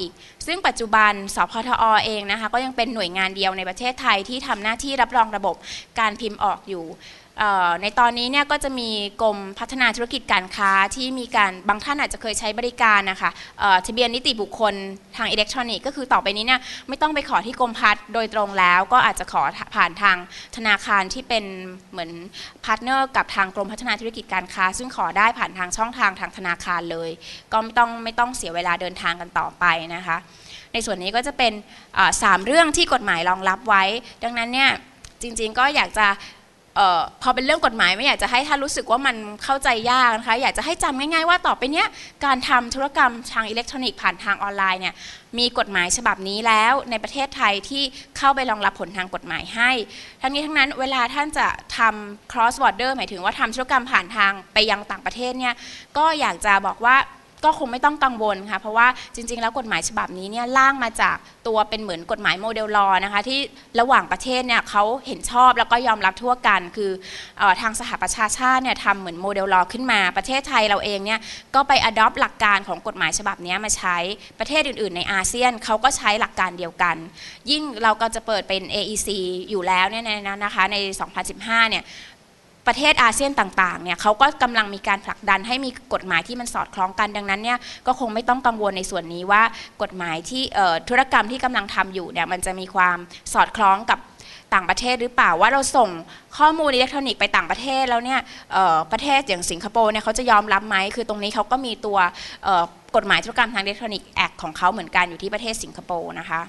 อีก ซึ่งปัจจุบันสพทอเองนะคะก็ยังเป็นหน่วยงานเดียวในประเทศไทยที่ทำหน้าที่รับรองระบบการพิมพ์ออกอยู่ ในตอนนี้เนี่ยก็จะมีกรมพัฒนาธุรกิจการค้าที่มีการบางท่านอาจจะเคยใช้บริการนะคะทะเบียนนิติบุคคลทางอิเล็กทรอนิกส์ก็คือต่อไปนี้เนี่ยไม่ต้องไปขอที่กรมพัฒน์โดยตรงแล้ว ก็อาจจะขอผ่านทางธนาคารที่เป็นเหมือนพาร์ทเนอร์กับทางกรมพัฒนาธุรกิจการค้า ซึ่งขอได้ผ่านทางช่องทางทางธนาคารเลย ก็ไม่ต้องไม่ต้องเสียเวลาเดินทางกันต่อไปนะคะในส่วนนี้ก็จะเป็นสามเรื่องที่กฎหมายรองรับไว้ ดังนั้นเนี่ยจริงๆก็อยากจะ พอเป็นเรื่องกฎหมายไม่อยากจะให้ท่านรู้สึกว่ามันเข้าใจยากนะคะอยากจะให้จำง่ายๆว่าต่อไปเนี้ยการทำธุรกรรมทางอิเล็กทรอนิกส์ผ่านทางออนไลน์เนี่ยมีกฎหมายฉบับนี้แล้วในประเทศไทยที่เข้าไปรองรับผลทางกฎหมายให้ ทั้งนี้ทั้งนั้นเวลาท่านจะทำ cross border หมายถึงว่าทำธุรกรรมผ่านทางไปยังต่างประเทศเนี่ยก็อยากจะบอกว่า ก็คงไม่ต้องกังวลค่ะ เพราะว่าจริง ๆ แล้วกฎหมายฉบับนี้เนี่ยร่างมาจากตัวเป็นเหมือนกฎหมายโมเดลลอนะคะที่ระหว่างประเทศเนี่ยเขาเห็นชอบแล้วก็ยอมรับทั่วกัน คืออทางสหประชาชาติเนี่ยทำเหมือนโมเดลลอขึ้นมาประเทศไทยเราเองเนี่ยก็ไป adopt หลักการของกฎหมายฉบับนี้มาใช้ประเทศอื่น ๆ ในอาเซียนเขาก็ใช้หลักการเดียวกัน ยิ่งเราก็จะเปิดเป็น AEC อยู่แล้วเนี่ยนะคะใน 2015 เนี่ย ประเทศอาเซียนต่างๆเนี่ยเขาก็กำลังมีการผลักดันให้มีกฎหมายที่มันสอดคล้องกันดังนั้นเนี่ยก็คงไม่ต้องกังวลในส่วนนี้ว่ากฎหมายที่ธุรกรรมที่กำลังทำอยู่เนี่ยมันจะมีความสอดคล้องกับต่างประเทศหรือเปล่าว่าเราส่งข้อมูลอิเล็กทรอนิกส์ไปต่างประเทศแล้วเนี่ยประเทศอย่างสิงคโปร์เนี่ยเขาจะยอมรับไหมคือตรงนี้เขาก็มีตัวกฎหมายธุรกรรมทางอิเล็กทรอนิกส์แอคของเขาเหมือนกันอยู่ที่ประเทศสิงคโปร์นะคะ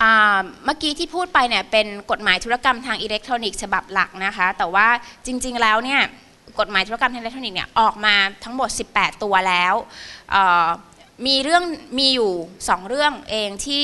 เมื่อกี้ที่พูดไปเนี่ยเป็นกฎหมายธุรกรรมทางอิเล็กทรอนิกส์ฉบับหลักนะคะ แต่ว่าจริง ๆ แล้วเนี่ยกฎหมายธุรกรรมทางอิเล็กทรอนิกส์เนี่ยออกมาทั้งหมด 18 ตัวแล้ว มีเรื่องมีอยู่ 2 เรื่องเองที่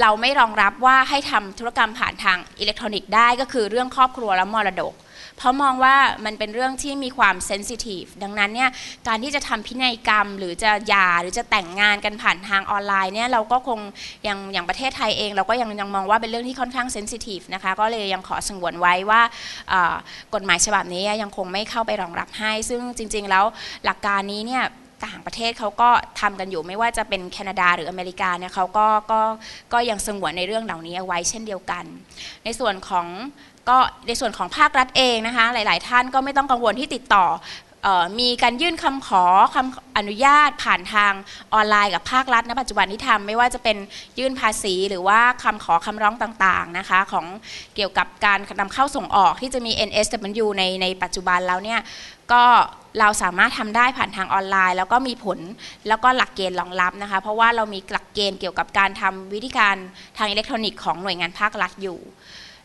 เราไม่รองรับว่าให้ทำธุรกรรมผ่านทางอิเล็กทรอนิกส์ได้ก็คือเรื่องครอบครัวและมรดก เพราะมองว่ามันเป็นเรื่องที่มีความเซนซิทีฟดังนั้นเนี่ยการที่จะทำพินัยกรรม หรือจะหย่าหรือจะแต่งงานกันผ่านทางออนไลน์เนี่ยเราก็คงอย่างอย่างประเทศไทยเอง เราก็ยังยังมองว่าเป็นเรื่องที่ค่อนข้างเซนซิทีฟนะคะก็เลยยังขอสงวนไว้ว่าอ่ากฎหมายฉบับนี้ยังคงไม่เข้าไปรองรับให้ ซึ่งจริง ๆ แล้วหลักการนี้เนี่ย ต่างประเทศเขาก็ทำกันอยู่ไม่ว่าจะเป็นแคนาดาหรืออเมริกาเนี่ยเขาก็ก็ก็ยังสงวนในเรื่องเหล่านี้เอาไว้เช่นเดียวกัน ในส่วนของก็ในส่วนของภาครัฐเองนะคะหลาย ๆ ท่านก็ไม่ต้องกังวลที่ติดต่อ มีการยื่นคำขอคำอนุญาตผ่านทางออนไลน์กับภาครัฐณปัจจุบันที่ทำไม่ว่าจะเป็นยื่นภาษีหรือว่าคำขอคำร้องต่างๆนะคะของเกี่ยวกับการนำเข้าส่งออกที่จะมี NSW ในในปัจจุบันแล้วเนี่ยก็เราสามารถทำได้ผ่านทางออนไลน์ แล้วก็มีผลแล้วก็หลักเกณฑ์รองรับนะคะ เพราะว่าเรามีหลักเกณฑ์เกี่ยวกับการทำวิธีการทางอิเล็กทรอนิกส์ของหน่วยงานภาครัฐอยู่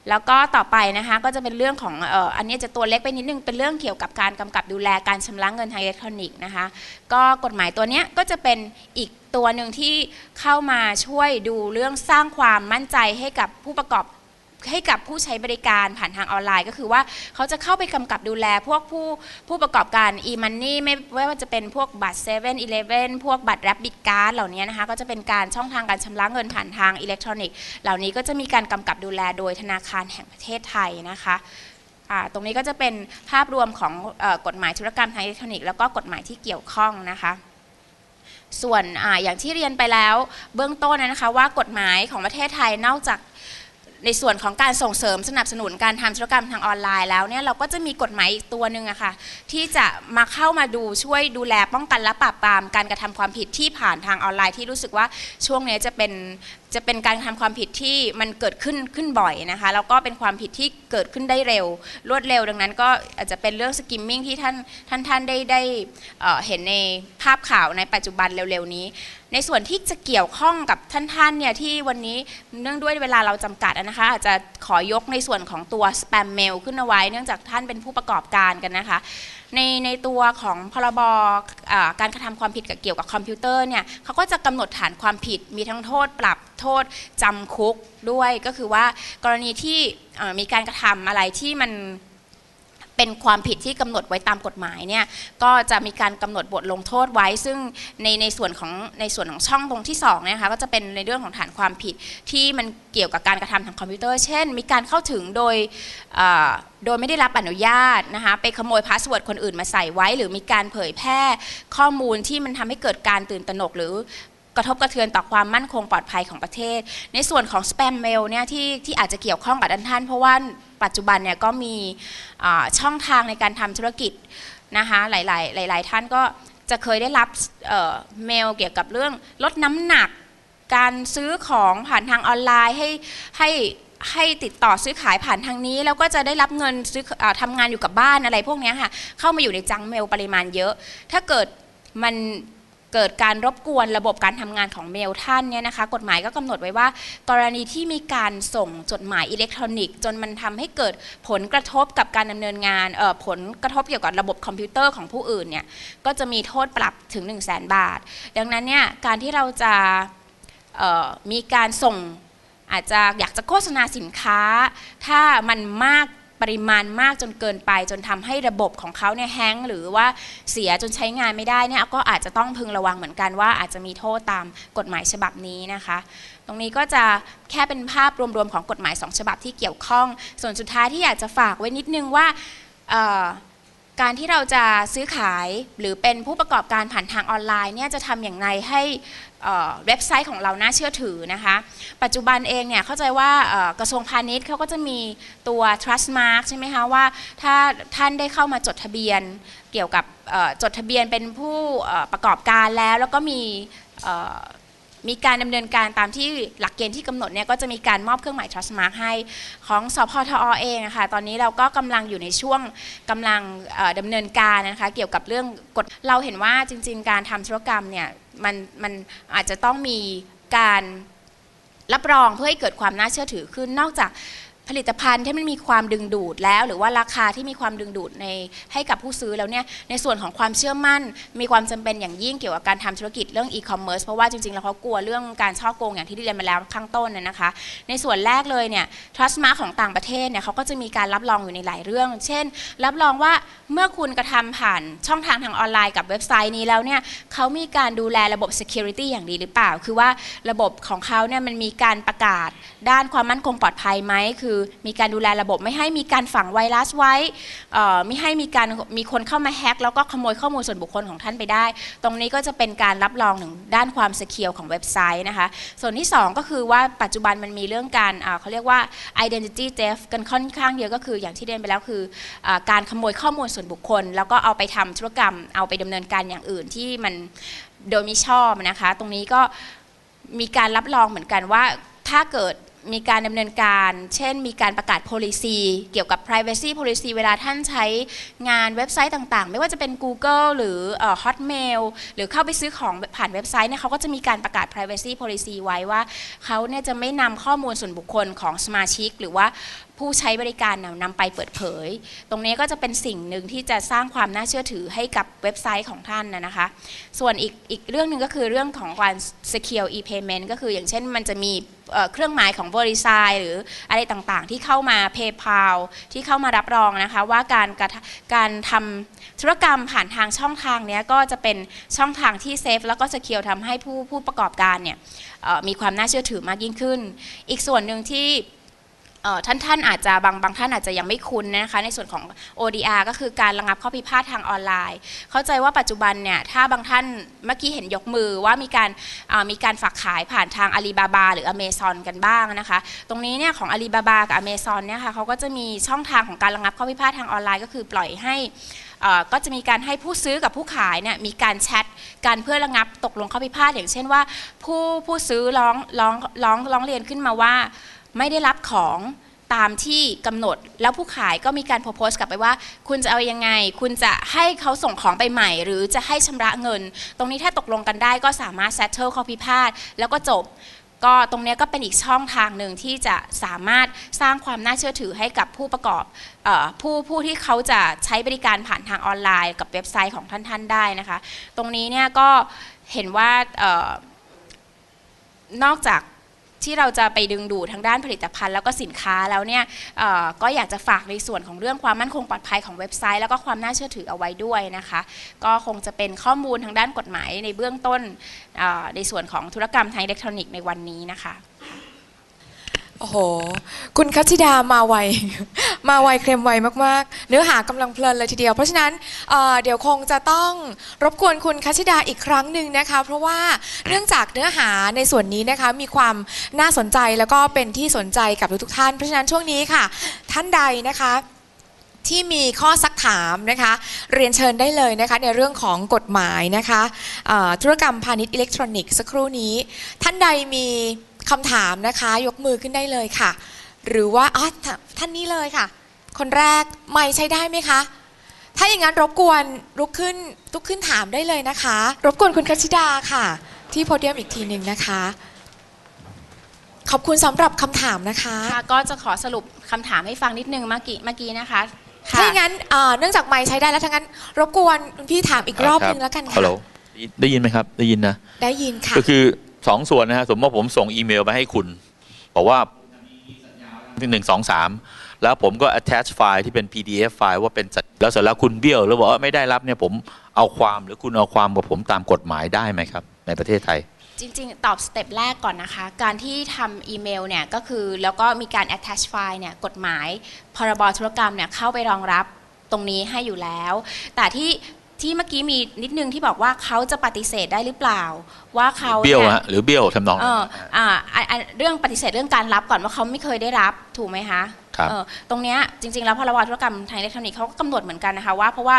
แล้วก็ต่อไปนะคะก็จะเป็นเรื่องของอออันนี้จะตัวเล็กไปนิดนึงเป็นเรื่องเกี่ยวกับการกำกับดูแลการชำระเงินทางอิเล็กทรอนิกส์นะคะก็กฎหมายตัวนี้ก็จะเป็นอีกตัวหนึ่งที่เข้ามาช่วยดูเรื่องสร้างความมั่นใจให้กับผู้ประกอบ ให้กับผู้ใช้บริการผ่านทางออนไลน์ ก็คือว่าเขาจะเข้าไปกำกับดูแลพวกผู้ผู้ประกอบการ e-money ไม่ไม่ว่าจะเป็นพวกบัตร7 e เ e ่ e อพวกบัตร Rabbit Card เหล่านี้นะคะก็จะเป็นการช่องทางการชำระเงินผ่านทางอิเล็กทรอนิกส์เหล่านี้ก็จะมีการกำกับดูแลโดยธนาคารแห่งประเทศไทยนะคะตรงนี้ก็จะเป็นภาพรวมของอกฎหมายธุรกรรมทางอิเล็กทรอนิกส์แล้วก็กฎหมายที่เกี่ยวข้องนะคะส่วนออย่างที่เรียนไปแล้วเบื้องต้นนะคะว่ากฎหมายของประเทศไทยนอกจาก ในส่วนของการส่งเสริมสนับสนุนการทำธุรกรรมทางออนไลน์แล้วเนี่ยเราก็จะมีกฎหมายอีกตัวหนึ่งอะค่ะที่จะมาเข้ามาดูช่วยดูแลป้องกันและปราบปรามการกระทำความผิดที่ผ่านทางออนไลน์ที่รู้สึกว่าช่วงนี้จะเป็น จะเป็นการทำความผิดที่มันเกิดขึ้นขึ้นบ่อยนะคะแล้วก็เป็นความผิดที่เกิดขึ้นได้เร็ว รวดเร็วดังนั้นก็อาจจะเป็นเรื่องสกิมมิ่งที่ท่านท่านท่านได้ได้เห็นในภาพข่าวในปัจจุบันเร็วๆนี้ ในส่วนที่จะเกี่ยวข้องกับท่านท่านเนี่ยที่วันนี้เนื่องด้วยเวลาเราจำกัดนะคะ อาจจะขอยกในส่วนของตัวสแปมเมลขึ้นเอาไว้ เนื่องจากท่านเป็นผู้ประกอบการกันนะคะในในตัวของพรบการกระทำความผิดกับเกี่ยวกับคอมพิวเตอร์เนี่ยเขาก็จะกำหนดฐานความผิดมีทั้งโทษปรับโทษจำคุกด้วยก็คือว่ากรณีที่มีการกระทำอะไรที่มันเป็นความผิดที่กำหนดไว้ตามกฎหมายเนี่ยก็จะมีการกำหนดบทลงโทษไว้ ซึ่งในในส่วนของในส่วนของช่องตรงที่2เนี่ยนะคะก็จะเป็นในเรื่องของฐานความผิดที่มันเกี่ยวกับการกระทำทางคอมพิวเตอร์ เช่น มีการเข้าถึงโดยโดยไม่ได้รับอนุญาตนะคะไปขโมยพาสเวิร์ดคนอื่นมาใส่ไว้ หรือมีการเผยแพร่ข้อมูลที่มันทำให้เกิดการตื่นตระหนก หรือ กระทบกระเทือนต่อความมั่นคงปลอดภัยของประเทศ ในส่วนของส p มเมลเนี่ยที่ที่อาจจะเกี่ยวข้องกับด้านท่าน เพราะว่าปัจจุบันเนี่ยก็มีช่องทางในการทำธุรกิจนะคะหลาย ๆ หลาย ๆ ท่านก็จะเคยได้รับเอ่อเมลเกี่ยวกับเรื่องลดน้ำหนัก การซื้อของผ่านทางออนไลน์ให้ให้ให้ติดต่อซื้อขายผ่านทางนี้ แล้วก็จะได้รับเงินซื้ออทำงานอยู่กับบ้านอะไรพวกนี้ค่ะเข้ามาอยู่ในจังเมลปริมาณเยอะ ถ้าเกิดมัน เกิดการรบกวนระบบการทำงานของเมลท่านเนี่ยนะคะกฎหมายก็กำหนดไว้ว่า กรณีที่มีการส่งจดหมายอิเล็กทรอนิกส์ จนมันทำให้เกิดผลกระทบกับการดำเนินงานเอ่อผลกระทบเกี่ยวกับระบบคอมพิวเตอร์ของผู้อื่นเนี่ยก็จะมีโทษปรับถึง 1 0 0 0 0แบาท ดังนั้นเนี่ยการที่เราจะเอ่อมีการส่งอาจจะอยากจะโฆษณาสินค้า ถ้ามันมาก ปริมาณมากจนเกินไป จนทำให้ระบบของเขาเนี่ยแฮงหรือว่าเสียจนใช้งานไม่ได้เนี่ยก็อาจจะต้องพึงระวังเหมือนกันว่าอาจจะมีโทษตามกฎหมายฉบับนี้นะคะ ตรงนี้ก็จะแค่เป็นภาพรวมๆของกฎหมาย 2 ฉบับที่เกี่ยวข้อง ส่วนสุดท้ายที่อยากจะฝากไว้นิดนึงว่า การที่เราจะซื้อขายหรือเป็นผู้ประกอบการผ่านทางออนไลน์เนี่ยจะทำอย่างไรให้เว็บไซต์ของเราน่าเชื่อถือนะคะ ปัจจุบันเองเนี่ยเข้าใจว่ากระทรวงพาณิชย์เขาก็จะมีตัว trust mark ใช่ไหมคะว่าถ้าท่านได้เข้ามาจดทะเบียนเกี่ยวกับจดทะเบียนเป็นผู้ประกอบการแล้ว แล้วก็มี มีการดำเนินการตามที่หลักเกณฑ์ที่กำหนดเนี่ยก็จะมีการมอบเครื่องหมาย trust mark ให้ของสพทอเองนะคะตอนนี้เราก็กำลังอยู่ในช่วงกำลังเอ่อดำเนินการนะคะเกี่ยวกับเรื่องกฎเราเห็นว่าจริง ๆ การทำธุรกรรมเนี่ยมันมันอาจจะต้องมีการรับรองเพื่อให้เกิดความน่าเชื่อถือขึ้นนอกจาก ผลิตภัณฑ์ที่มันมีความดึงดูดแล้ว หรือว่าราคาที่มีความดึงดูดในให้กับผู้ซื้อแล้วเนี่ยในส่วนของความเชื่อมั่น มีความจำเป็นอย่างยิ่งเกี่ยวกับการทำธุรกิจเรื่องอีคอมเมิร์ซเพราะว่าจริงๆแล้วเขากลัวเรื่องการช่อโกงอย่างที่เรียนมาแล้วข้างต้นนะนะคะ ในส่วนแรกเลยเนี่ย trust mark ของต่างประเทศเนี่ยเขาก็จะมีการรับรองอยู่ในหลายเรื่อง เช่น รับรองว่าเมื่อคุณกระทำผ่านช่องทางทางออนไลน์กับเว็บไซต์นี้แล้วเนี่ยเขามีการดูแลระบบ security อย่างดีหรือเปล่า คือว่าระบบของเขาเนี่ยมันมีการประกาศด้านความมั่นคงปลอดภัยไหมคือมีการดูแลระบบไม่ให้มีการฝังไวรัสไว้ไม่ให้มีการมีคนเข้ามาแฮ็กแล้วก็ขโมยข้อมูลส่วนบุคคลของท่านไปได้ ตรงนี้ก็จะเป็นการรับรองถึงด้านความส e ียวของเว็บไซต์นะคะ ส่วนที่ 2 ก็คือว่าปัจจุบันมันมีเรื่องการเขาเรียกว่า identity theft กันค่อนข้างเยอะก็คืออย่างที่เรียนไปแล้วคืออการขโมยข้อมูลส่วนบุคคล แล้วก็เอาไปทำธุรกรรม เอาไปดำเนินการอย่างอื่นที่มันโดยมิชอบนะคะ ตรงนี้ก็มีการรับรองเหมือนกันว่าถ้าเกิด มีการดำเนินการ เช่น มีการประกาศ policy เกี่ยวกับ privacy policy เวลาท่านใช้งานเว็บไซต์ต่างๆ ไม่ว่าจะเป็น Google หรือเอ่อ Hotmail หรือเข้าไปซื้อของผ่านเว็บไซต์เนี่ยเขาก็จะมีการประกาศ privacy policy ไว้ว่าเขาเนี่ยจะไม่นำข้อมูลส่วนบุคคลของสมาชิก หรือว่า ผู้ใช้บริการนำนำไปเปิดเผย ตรงนี้ก็จะเป็นสิ่งหนึ่งที่จะสร้างความน่าเชื่อถือให้กับเว็บไซต์ของท่านนะนะคะ ส่วนอีกอีกเรื่องหนึ่งก็คือเรื่องของการ secure e-payment ก็คืออย่างเช่นมันจะมีเครื่องหมายของ Verify หรืออะไรต่างๆ ที่เข้ามา PayPal ที่เข้ามารับรองนะคะ ว่าการการทำธุรกรรมผ่านทางช่องทางนี้ก็จะเป็นช่องทางที่เซฟแล้วก็ secure ทำให้ผู้ผู้ประกอบการเนี่ยมีความน่าเชื่อถือมากยิ่งขึ้น อีกส่วนหนึ่งที่ ท่านท่านอาจจะบางบางท่านอาจจะยังไม่คุ้นนะคะในส่วนของ ODR ก็คือการระงับข้อพิพาททางออนไลน์ เข้าใจว่าปัจจุบันเนี่ยถ้าบางท่านเมื่อกี้เห็นยกมือว่ามีการมีการฝากขายผ่านทางอาลีบาบาหรือ Amazon กันบ้างนะคะ ตรงนี้เนี่ยของอาลีบาบากับ Amazon เนี่ยค่ะเขาก็จะมีช่องทางของการระงับข้อพิพาททางออนไลน์ ก็คือปล่อยให้อ่อก็จะมีการให้ผู้ซื้อกับผู้ขายเนี่ยมีการแชทกันเพื่อระงับตกลงข้อพิพาทอย่างเช่นว่า ผู้ผู้ซื้อร้องร้องร้องร้องเรียนขึ้นมาว่า ไม่ได้รับของตามที่กำหนด แล้วผู้ขายก็มีการโพสต์กลับไปว่า คุณจะเอายังไง คุณจะให้เขาส่งของไปใหม่ หรือจะให้ชำระเงิน ตรงนี้ถ้าตกลงกันได้ก็สามารถ settle ข้อพิพาทแล้วก็จบ ก็ตรงนี้ก็เป็นอีกช่องทางหนึ่งที่จะสามารถสร้างความน่าเชื่อถือให้กับผู้ประกอบออผู้ผู้ที่เขาจะใช้บริการผ่านทางออนไลน์ กับเว็บไซต์ของท่านๆได้นะคะ ตรงนี้เนี่ยก็เห็นว่าออนอกจาก ที่เราจะไปดึงดูดทางด้านผลิตภัณฑ์ แล้วก็สินค้าแล้วเนี่ยก็อยากจะฝากในส่วนของเรื่องความมั่นคงปลอดภัยของเว็บไซต์ แล้วก็ความน่าเชื่อถือเอาไว้ด้วยนะคะ ก็คงจะเป็นข้อมูลทางด้านกฎหมายในเบื้องต้นในส่วนของธุรกรรมทางอิเล็กทรอนิกส์ในวันนี้นะคะ โอ้โห คุณคัชชิดามาไว มาไวเคลมไวมากๆ เนื้อหากำลังเพลินเลยทีเดียว เพราะฉะนั้นเอ่อเดี๋ยวคงจะต้องรบกวนคุณคัชชิดาอีกครั้งหนึ่งนะคะ เพราะว่าเนื่องจากเนื้อหาในส่วนนี้นะคะมีความน่าสนใจแล้วก็เป็นที่สนใจกับทุกๆท่าน เพราะฉะนั้นช่วงนี้ค่ะ ท่านใดนะคะที่มีข้อซักถามนะคะ เรียนเชิญได้เลยนะคะ ในเรื่องของกฎหมายนะคะธุรกรรมพาณิชย์อิเล็กทรอนิกส์สักครู่นี้ ท่านใดมี คำถามนะคะ ยกมือขึ้นได้เลยค่ะ หรือว่าอ๋อท่าท่านนี้เลยค่ะ คนแรกไม่ใช้ได้ไหมคะ ถ้าอย่างนั้นรบกวนลุกขึ้นลุกขึ้นถามได้เลยนะคะ รบกวนคุณคัชชิดาค่ะ ที่โพเดียมอีกทีหนึ่งนะคะ ขอบคุณสำหรับคำถามนะคะ ค่ะก็จะขอสรุปคำถามให้ฟังนิดนึงเมื่อกี้เมื่อกี้นะคะค่ะถ้าอย่างนั้นเอ่อเนื่องจากไม้ใช้ได้แล้วทั้างนั้น รบกวนคุณพี่ถามอีกรอบหนึงแล้วกันฮัค่ะลโหลได้ยินไหมครับ ได้ยินนะ ได้ยินค่ะ ก็คือ สองส่วนนะฮะสมมติว่าผมส่งอีเมลไปให้คุณ บอกว่าที่หนึ่งสองสามแล้วผมก็ attach ไฟล์ที่เป็น PDF ไฟล์ว่าเป็นสัญแล้วเสร็จแล้วคุณเบี้ยวแล้วบอกว่าไม่ได้รับเนี่ยผมเอาความหรือคุณเอาความกับผมตามกฎหมายได้ไหมครับ ในประเทศไทย จริง ๆ ตอบสเต็ปแรกก่อนนะคะ การที่ทำอีเมลเนี่ยก็คือแล้วก็มีการ attach file เนี่ยกฎหมาย พรบธุรกรรมเนี่ยเข้าไปรองรับตรงนี้ให้อยู่แล้ว แต่ที่ ที่เมื่อกี้มีนิดนึงที่บอกว่าเขาจะปฏิเสธได้หรือเปล่า ว่าเขาเบี้ยวนี่ฮะหรือเบี้ยวทำนองเอนั้นออ่าอ่าอ่าเรื่องปฏิเสธเรื่องการรับก่อนว่าเขาไม่เคยได้รับถูกไหมคะครับเออตรงเนี้ยจริงๆแล้วพรบธุรกรรมทางอิเล็กทรอนิกส์เขาก็กำหนดเหมือนกันนะคะว่าเพราะว่า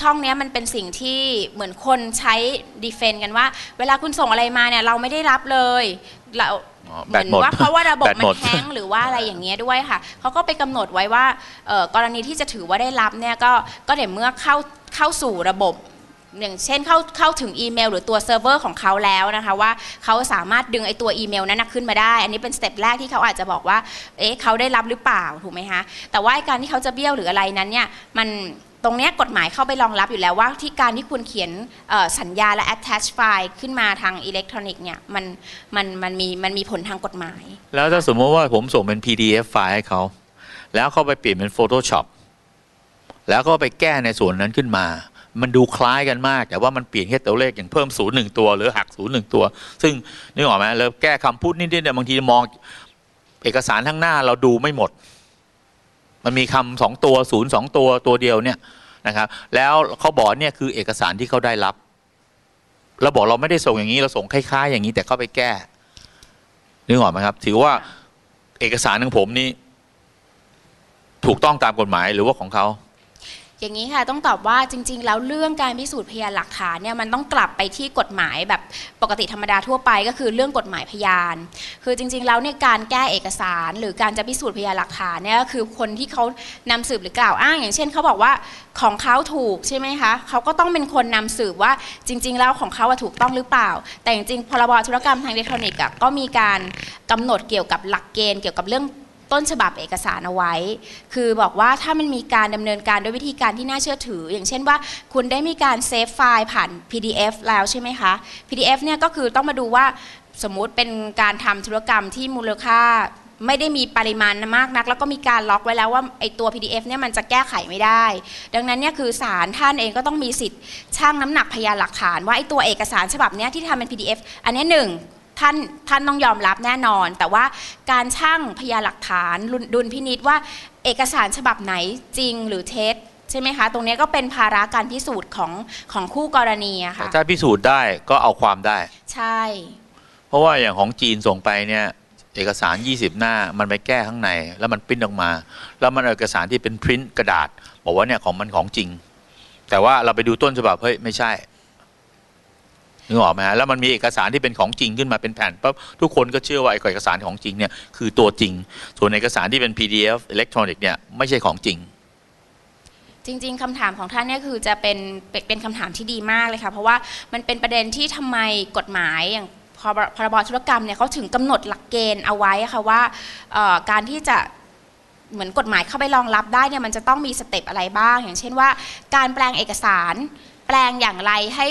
ช่องเนี้ยมันเป็นสิ่งที่เหมือนคนใช้ดีเฟนต์กันว่า เวลาคุณส่งอะไรมาเนี่ยเราไม่ได้รับเลยเราอ๋อเหแบมืตอนหมดว่าเพราะว่าระบบแบตมัหมนด แห้งหรือว่าอะไรอย่างเงี้ยด้วยค่ะเขาก็ไปกำหนดไว้ว่าเอ่อกรณีที่จะถือว่าได้รับเนี่ยก็ก็เดี๋ยวเมื่อเข้าเข้าสู่ระบบ อย่างเช่นเข้าเข้าถึงอีเมล หรือตัวเซิร์ฟเวอร์ของเขาแล้วนะคะว่าเขาสามารถดึงไอตัวอีเมลนั้นนะขึ้นมาได้ อันนี้เป็นสเต็ปแรกที่เขาอาจจะบอกว่าเอ๊ะเขาได้รับหรือเปล่าถูกไหมคะแต่ว่าไอ้การที่เขาจะเบี้ยวหรืออะไรนั้นเนี่ยมัน ตรงนี้กฎหมายเข้าไปรองรับอยู่แล้วว่าที่การที่คุณเขียนสัญญาและ attach file ขึ้นมาทางอิเล็กทรอนิกส์เนี่ยมันมันมันมีมันมีผลทางกฎหมาย แล้วถ้าสมมติว่าผมส่งเป็น PDF ไฟล์ให้เขา แล้วเขาไปเปลี่ยนเป็น Photoshop แล้วก็ไปแก้ในส่วนนั้นขึ้นมา มันดูคล้ายกันมาก แต่ว่ามันเปลี่ยนแค่ตัวเลขอย่างเพิ่มศูนย์หนึ่งตัว หรือหักศูนย์หนึ่งตัว ซึ่งนึกออกไหมแล้วแก้คำพูดนิดๆเนี่ยบางทีมองเอกสารข้งหน้าเราดูไม่หมด มันมีคำสองตัวศูนย์สองตัวตัวเดียวเนี่ยนะครับ แล้วเขาบอกเนี่ยคือเอกสารที่เขาได้รับเราบอกเราไม่ได้ส่งอย่างนี้เราส่งคล้ายๆ อย่างนี้แต่เขาไปแก้นึกออกไหมครับ ถือว่าเอกสารของผมนี่ถูกต้องตามกฎหมายหรือว่าของเขา อย่างนี้ค่ะต้องตอบว่าจริง ๆ แล้วเรื่องการพิสูจน์พยานหลักฐานเนี่ยมันต้องกลับไปที่กฎหมายแบบปกติธรรมดาทั่วไปก็คือเรื่องกฎหมายพยาน คือจริง ๆ แล้วเนี่ยการแก้เอกสาร หรือการจะพิสูจน์พยานหลักฐานเนี่ยก็คือคนที่เขานำสืบหรือกล่าวอ้าง อย่างเช่นเขาบอกว่าของเขาถูกใช่ไหมคะเขาก็ต้องเป็นคนนำสืบว่าจริง ๆ แล้วของเขาถูกต้องหรือเปล่า แต่จริงๆพรบธุรกรรมทางอิเล็กทรอนิกส์ก็มีการกำหนดเกี่ยวกับหลักเกณฑ์เกี่ยวกับเรื่อง ต้นฉบับเอกสารเอาไว้ คือบอกว่าถ้ามันมีการดำเนินการด้วยวิธีการที่น่าเชื่อถือ อย่างเช่นว่า คุณได้มีการเซฟไฟล์ผ่าน PDF แล้วใช่ไหมคะ PDF เนี่ยก็คือต้องมาดูว่าสมมุติเป็นการทำธุรกรรมที่มูลค่าไม่ได้มีปริมาณมากนัก แล้วก็มีการล็อกไว้แล้วว่าไอตัว PDF เนี่ยมันจะแก้ไขไม่ได้ ดังนั้นเนี่ยคือศาลท่านเองก็ต้องมีสิทธิ์ชั่งน้ำหนักพยานหลักฐาน ว่าไอตัวเอกสารฉบับเนี้ยที่ทำเป็น PDF อันนี้หนึ่ง ท่านท่านต้องยอมรับแน่นอน แต่ว่าการช่างพยานหลักฐานดุลดุลพินิษว่าเอกสารฉบับไหนจริงหรือเท็จใช่ไหมคะ ตรงเนี้ยก็เป็นภาระการพิสูจน์ของของคู่กรณีอะค่ะถ้าพิสูจน์ได้ก็เอาความได้ ใช่ เพราะว่าอย่างของจีนส่งไปเนี่ยเอกสาร 20 หน้ามันไปแก้ข้างใน แล้วมันปริ้นออกมา แล้วมันเอาเอกสารที่เป็นพริ้นกระดาษ บอกว่าเนี่ยของมันของจริง แต่ว่าเราไปดูต้นฉบับเฮ้ยไม่ใช่ นึกออกไหมฮะแล้วมันมีเอกสารที่เป็นของจริงขึ้นมาเป็นแผ่นปั๊บทุกคนก็เชื่อว่าไอ้เอกสารของจริงเนี่ยคือตัวจริง ส่วนเอกสารที่เป็น PDF อิเล็กทรอนิกส์เนี่ยไม่ใช่ของจริง จริง ๆคำถามของท่านเนี่ยคือจะเป็นเป็นคำถามที่ดีมากเลยค่ะ เพราะว่ามันเป็นประเด็นที่ทำไมกฎหมายอย่างพรบธุรกรรมเนี่ยเขาถึงกำหนดหลักเกณฑ์เอาไว้ค่ะว่าการที่จะเหมือนกฎหมายเข้าไปรองรับได้เนี่ยมันจะต้องมีสเต็ปอะไรบ้าง อย่างเช่นว่า การแปลงเอกสารแปลงอย่างไรให้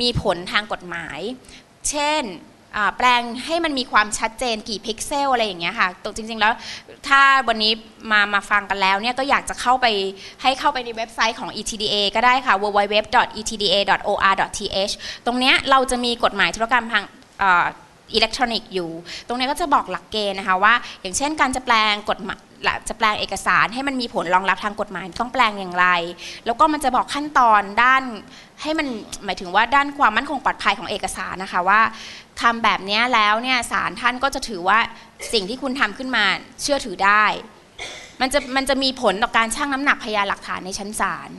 มีผลทางกฎหมาย เช่นแปลงให้มันมีความชัดเจนกี่พิกเซลอะไรอย่างเงี้ยค่ะตรงจริง ๆ แล้วถ้าวันนี้มามาฟังกันแล้วเนี่ยก็อยากจะเข้าไปให้เข้าไปในเว็บไซต์ของ ETDA ก็ได้ค่ะ www.etda.or.th ตรงเนี้ยเราจะมีกฎหมายธุรกรรมทางอิเล็กทรอนิกส์อยู่ ตรงนี้ก็จะบอกหลักเกณฑ์นะคะว่า อย่างเช่นการจะแปลงกฎหมาย จะแปลงเอกสารให้มันมีผลรองรับทางกฎหมายต้องแปลงอย่างไร แล้วก็มันจะบอกขั้นตอนด้านให้มันหมายถึงว่าด้านความมั่นคงปลอดภัยของเอกสารนะคะว่าทำแบบนี้แล้วเนี่ยศาลท่านก็จะถือว่าสิ่งที่คุณทำขึ้นมาเชื่อถือได้ มันจะมันจะมีผลต่อการชั่งน้ำหนักพยานหลักฐานในชั้นศาล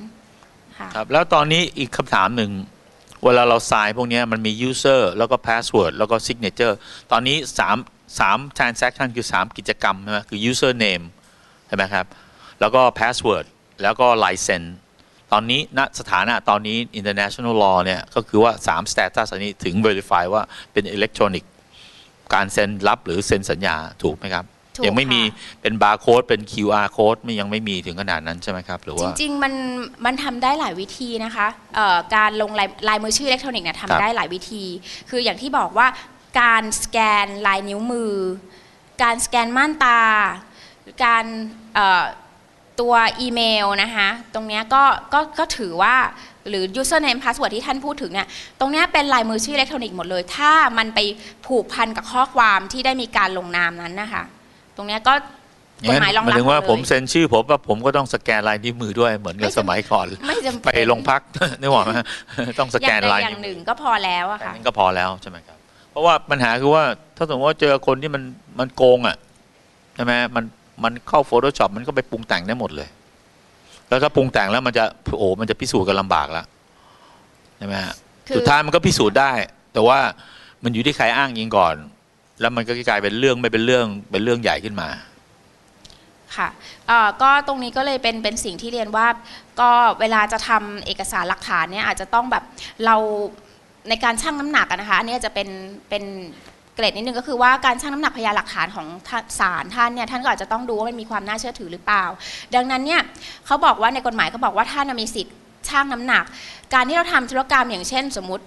ค่ะครับแล้วตอนนี้อีกคำถามหนึ่ง เวลาเรา sign พวกนี้มันมี user แล้วก็ password แล้วก็ signature ตอนนี้ 3 3 transaction คือ 3 กิจกรรมใช่ไหมคือ user name ใช่ไหมครับ แล้วก็ password แล้วก็ license ตอนนี้ณสถานะตอนนี้ international law เนี่ยก็คือว่า 3 status อันนี้ถึง verify ว่าเป็น electronic การเซ็นรับหรือเซ็นสัญญาถูกไหมครับ ยังไม่มีค่ะเป็นบาร์โค้ดเป็น QR code ไม่ยังไม่มีถึงขนาดนั้นใช่ไหมครับหรือจว่า ริง ๆ มันมันทำได้หลายวิธีนะคะเอ่อการลงลายลายมือชื่ออิเล็กทรอนิกส์เนี่ยครับ ทำได้หลายวิธี คืออย่างที่บอกว่าการสแกนลายนิ้วมือ การสแกนม่านตา การเอ่อตัวอีเมลนะคะตรงเนี้ยก็ก็ก็ถือว่าหรือ username password ที่ท่านพูดถึงเนี่ยตรงเนี้ยเป็นลายมือชื่ออิเล็กทรอนิกส์หมดเลย ถ้ามันไปผูกพันกับข้อความที่ได้มีการลงนามนั้นนะคะ ตรงเนี้ยก็กฎหมายรองหมายรับถึงว่าหดเลยผมเซ็นชื่อผมว่าผมก็ต้องสแกนลายนิ้วมือด้วยเหมือนกับไม่จำสมัยก่อนไม่จำไปเป็นโรงพักนึกออกไหมต้องสอแกย่างนใดลายอย่างนิ้วหมืนึ่องก็พอแล้วอะแค่ค่ะนั้นก็พอแล้วใช่ไหมครับ เพราะว่าปัญหาคือว่าถ้าสมมติว่าเจอคนที่มันมันโกงอะใช่ไหมมันมันเข้า Photoshop มันก็ไปปรุงแต่งได้หมดเลย แล้วถ้าปรุงแต่งแล้วมันจะโอ้มันจะพิสูจน์กันลำบากแล้วใช่ไหมฮะคือสุดท้ายมันก็พิสูจน์ได้ แต่ว่ามันอยู่ที่ใครอ้างยิงก่อน แล้วมันก็กลายเป็นเรื่องไม่เป็นเรื่องเป็นเรื่องใหญ่ขึ้นมาค่ะก็ตรงนี้ก็เลยเป็นเป็นสิ่งที่เรียนว่าก็เวลาจะทำเอกสารหลักฐานเนี่ยอาจจะต้องแบบเราในการชั่งน้ำหนักนะคะอันนี้จะเป็นเป็นเกรดนิดนึงก็คือว่าการชั่งน้ำหนักพยานหลักฐานของท่านศาลท่านเนี่ยท่านก็อาจจะต้องดูว่ามันมีความน่าเชื่อถือหรือเปล่า ดังนั้นเนี่ยเขาบอกว่าในกฎหมายเขาบอกว่าท่านมีสิทธิ์ชั่งน้ำหนัก การที่เราทำธุรกรรมอย่างเช่น สมมติ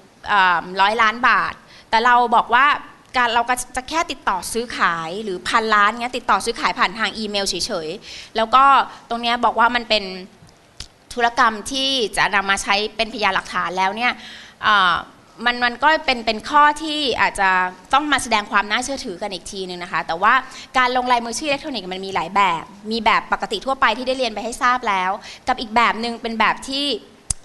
ร้อยล้านบาท แต่เราบอกว่า การเราก็จะแค่ติดต่อซื้อขายหรือพันล้านเงี้ยติดต่อซื้อขายผ่านทางอีเมลเฉยๆ แล้วก็ตรงเนี้ยบอกว่ามันเป็นธุรกรรมที่จะนำมาใช้เป็นพยานหลักฐานแล้วเนี่ยมันมันก็เป็นเป็นข้อที่อาจจะต้องมาแสดงความน่าเชื่อถือกันอีกทีนึงนะคะ แต่ว่าการลงลายมือชื่ออิเล็กทรอนิกส์มันมีหลายแบบ มีแบบปกติทั่วไปที่ได้เรียนไปให้ทราบแล้ว กับอีกแบบหนึ่งเป็นแบบที่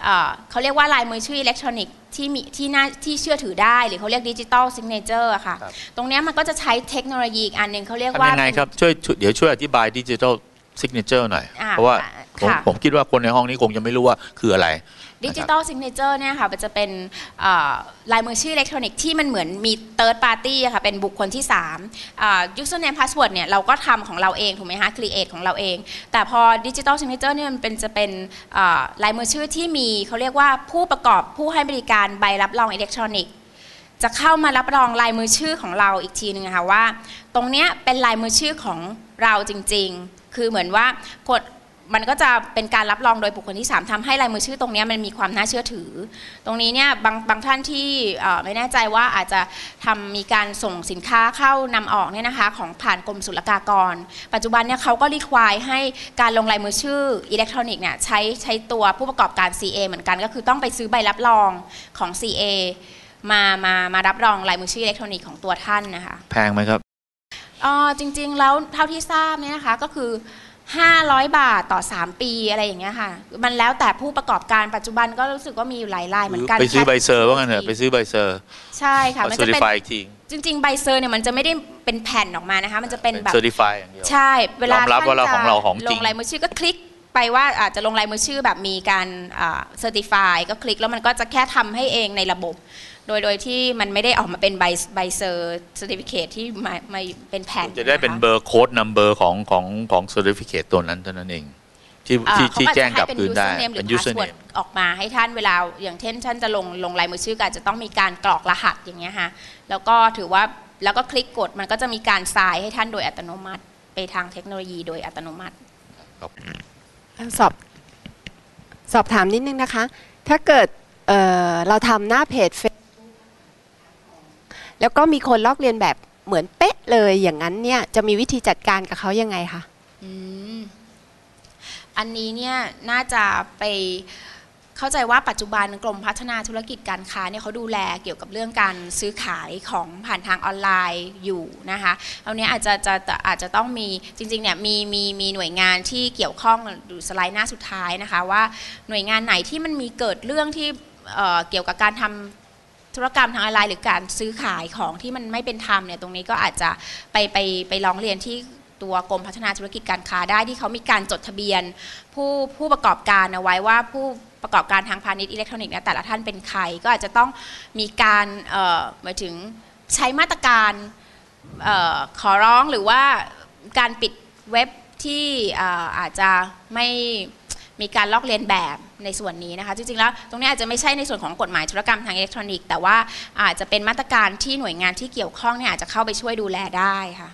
เอ่อเขาเรียกว่าลายมือชื่ออิเล็กทรอนิกส์ที่มีที่น่าที่เชื่อถือได้ หรือเขาเรียกดิจิ t a ลซิกเนเจอร์ค่ะครับตรงเนี้ยมันก็จะใช้เทคโนโลยีอีกอันหนึ่งเขาเรียกทำว่ายังไงครับช่วยช่วยเดี๋ยวช่วยอธิบายดิจิทัลซิกเนเจอร์หน่อยอ่าเพราะว่า ผมค่ะ ผมคิดว่าคนในห้องนี้คงจะไม่รู้ว่าคืออะไรดิจิตอลซิกเนเจอร์เนี่ยค่ะมันจะเป็นเอ่อลายมือชื่ออิเล็กทรอนิกส์ที่มันเหมือนมี third party อะค่ะเป็นบุคคลที่3อ่า username password เนี่ยเราก็ทำของเราเอง ถูกไหมคะ create ของเราเอง แต่พอดิจิตอลซิกเนเจอร์เนี่ยมันเป็นจะเป็นเอ่อลายมือชื่อที่มีเขาเรียกว่าผู้ประกอบผู้ให้บริการใบรับรองอิเล็กทรอนิกส์ จะเข้ามารับรองลายมือชื่อของเราอีกทีหนึ่งนะคะว่า ตรงเนี้ยเป็นลายมือชื่อของเราจริงๆ คือเหมือนว่าคน มันก็จะเป็นการรับรองโดยบุคคลที่ 3ทำให้ลายมือชื่อตรงเนี้ยมันมีความน่าเชื่อถือ ตรงนี้เนี่ยบางบางท่านที่เอ่อไม่แน่ใจว่าอาจจะทำมีการส่งสินค้าเข้านำออกเนี่ยนะคะของผ่านกรมศุลกากร ปัจจุบันเนี่ยเขาก็รีควายให้การลงลายมือชื่ออิเล็กทรอนิกส์เนี่ยใช้ใช้ตัวผู้ประกอบการ CA เหมือนกัน ก็คือต้องไปซื้อใบรับรองของ CA มามามารับรองลายมือชื่ออิเล็กทรอนิกส์ของตัวท่านนะคะ แพงไหมครับเอ่อจริง ๆ แล้วเท่าที่ทราบเนี่ยนะคะก็คือ 500 บาทต่อ 3 ปีอะไรอย่างเงี้ยค่ะ มันแล้วแต่ผู้ประกอบการปัจจุบันก็รู้สึกว่ามีอยู่หลายรายเหมือนกันไปซื้อใบเซอร์ว่างั้นเถอะไปซื้อใบเซอร์ ใช่ค่ะมามันเซอจะร์ติเป็นฟายอีกทีจริง ๆ ใบเซอร์เนี่ยมันจะไม่ได้เป็นแผ่นออกมานะคะ มันจะเป็นแบบเซอร์ติฟายอย่างเดียวใช่ เวลายอมรับว่าเราของเราของจริงลงลายมือชื่อก็คลิกไปว่าอาจจะลงลายมือชื่อแบบมีการเซอร์ติฟายก็คลิกแล้วมันก็จะแค่ทำให้เองในระบบ โดยโดยที่มันไม่ได้ออกมาเป็นใบใบเซอร์เซอร์ติฟิเคที่มามาเป็นแผ่นจะได้เป็นคเบอร์โค้ดนัมเบอร์ของของของเซอร์ติฟิเคตตัวนั้นเท่านั้นเองที่อ่าที่เขาที่อาจแจ้งจะกลับให้คืนได้ username หเป็นรือ username password ออกมาให้ท่านเวลาอย่างเช่นท่านจะลงลงลายมือชื่อก็อาจจะต้องมีการกรอกรหัสอย่างเงี้ยฮะแล้วก็ถือว่าแล้วก็คลิกกดมันก็จะมีการทรายให้ท่านโดยอัตโนมัติ ไปทางเทคโนโลยีโดยอัตโนมัติสอบสอบถามนิดนึงนะคะ ถ้าเกิดเอ่อเราทำหน้าเพจ Facebook แแล้วก็มีคนลอกเรียนแบบเหมือนเป๊ะเลยอย่างนั้นเนี่ยจะมีวิธีจัดการกับเขายังไงคะอืมอันนี้เนี่ยน่าจะไปเข้าใจว่าปัจจุบันกรมพัฒนาธุรกิจการค้าเนี่ยเขาดูแลเกี่ยวกับเรื่องการซื้อขายของผ่านทางออนไลน์อยู่นะคะเอาเนี้ยอาจจะจะอาจจะต้องมีจริงๆเนี่ยมีมีมีหน่วยงานที่เกี่ยวข้องดูสไลด์หน้าสุดท้ายนะคะว่าหน่วยงานไหนที่มันมีเกิดเรื่องที่เอ่อเกี่ยวกับการทำ ธุรกรรมทางออนไลน์หรือการซื้อขายของที่มันไม่เป็นธรรมเนี่ยตรงนี้ก็อาจจะไปไปไปร้องเรียนที่ตัวกรมพัฒนาธุรกิจการค้าได้ที่เขามีการจดทะเบียน ผู้ผู้ประกอบการเอาไว้ว่าผู้ประกอบการทางพาณิชย์อิเล็กทรอนิกส์เนี่ยแต่ละท่านเป็นใครก็อาจจะต้องมีการเอ่อหมายถึงใช้มาตรการเออขอร้องหรือว่าการปิดเว็บที่เอ่ออาจจะไม่มีการลอกเลียนแบบ ในส่วนนี้นะคะจริงๆแล้วตรงนี้อาจจะไม่ใช่ในส่วนของกฎหมายธุรกรรมทางอิเล็กทรอนิกส์แต่ว่าอาจจะเป็นมาตรการที่หน่วยงานที่เกี่ยวข้องเนี่ยอาจจะเข้าไปช่วยดูแลได้ค่ะ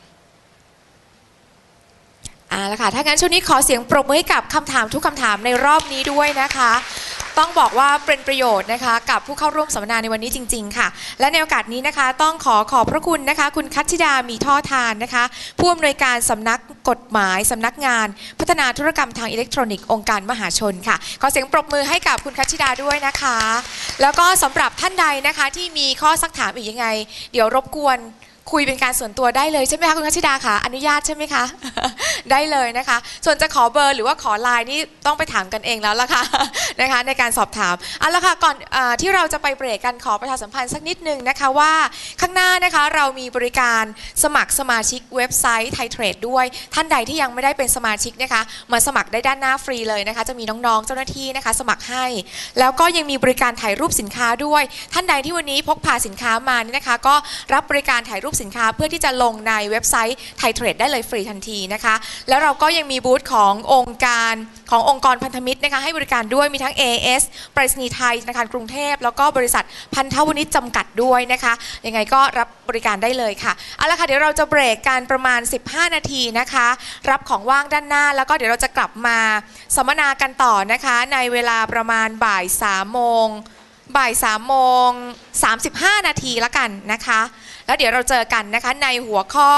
อ่าแล้วค่ะถ้างั้นช่วงนี้ขอเสียงปรบมือให้กับคำถามทุกคำถามในรอบนี้ด้วยนะคะ ต้องบอกว่าเป็นประโยชน์นะคะ กับผู้เข้าร่วมสัมมนาในวันนี้จริง ๆ ค่ะ และในโอกาสนี้นะคะ ต้องขอขอบพระคุณนะคะ คุณคัตชิดามีท่อทานนะคะ ผู้อำนวยการสำนักกฎหมายสำนักงาน พัฒนาธุรกรรมทางอิเล็กทรอนิกส์องค์การมหาชนค่ะขอเสียงปรบมือให้กับคุณคัตชิดาด้วยนะคะ แล้วก็สำหรับท่านใดนะคะที่มีข้อสักถามอีกยังไง เดี๋ยวรบกวน คุยเป็นการส่วนตัวได้เลยใช่ไหมคะคุณคัชชิดาคะอนุญาตใช่ไหมคะ ได้เลยนะคะ ส่วนจะขอเบอร์หรือว่าขอไลน์นี่ต้องไปถามกันเองแล้วล่ะค่ะนะคะในการสอบถามเอาละค่ะก่อนอที่เราจะไปเบรกกันขอประชาสัมพันธ์สักนิดนึงนะคะว่าข้างหน้านะคะเรามีบริการสมัครสมาชิกเว็บไซต์ไทยเทรดด้วย ท่านใดที่ยังไม่ได้เป็นสมาชิกนะคะมาสมัครได้ด้านหน้าฟรีเลยนะคะ จะมีน้องๆเจ้าหน้าที่นะคะ สมัครให้ แล้วก็ยังมีบริการถ่ายรูปสินค้าด้วย ท่านใดที่วันนี้พกพาสินค้ามานี่นะคะ ก็รับบริการถ่ายรูปสินค้าเพื่อที่จะลงในเว็บไซต์ไทยเทรดได้เลยฟรีทันทีนะคะ แล้วเราก็ยังมีบูธขององค์การขององค์กรพันธมิตรนะคะให้บริการด้วยมีทั้ง AS ไปรษณีไทยธนาคารกรุงเทพ แล้วก็บริษัทพันธวณิชจำกัดด้วยนะคะยังไงก็รับบริการได้เลยค่ะเอาละค่ะเดี๋ยวเราจะเบรกกันประมาณ 15 นาทีนะคะ รับของว่างด้านหน้า แล้วก็เดี๋ยวเราจะกลับมาสัมมนากันต่อนะคะ ในเวลาประมาณบ่าย3โมง บ่าย3โมง35 นาทีละกันนะคะ แล้วเดี๋ยวเราเจอกันนะคะในหัวข้อ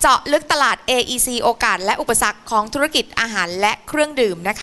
เจาะลึกตลาด AEC โอกาสและอุปสรรคของธุรกิจอาหารและเครื่องดื่มนะคะ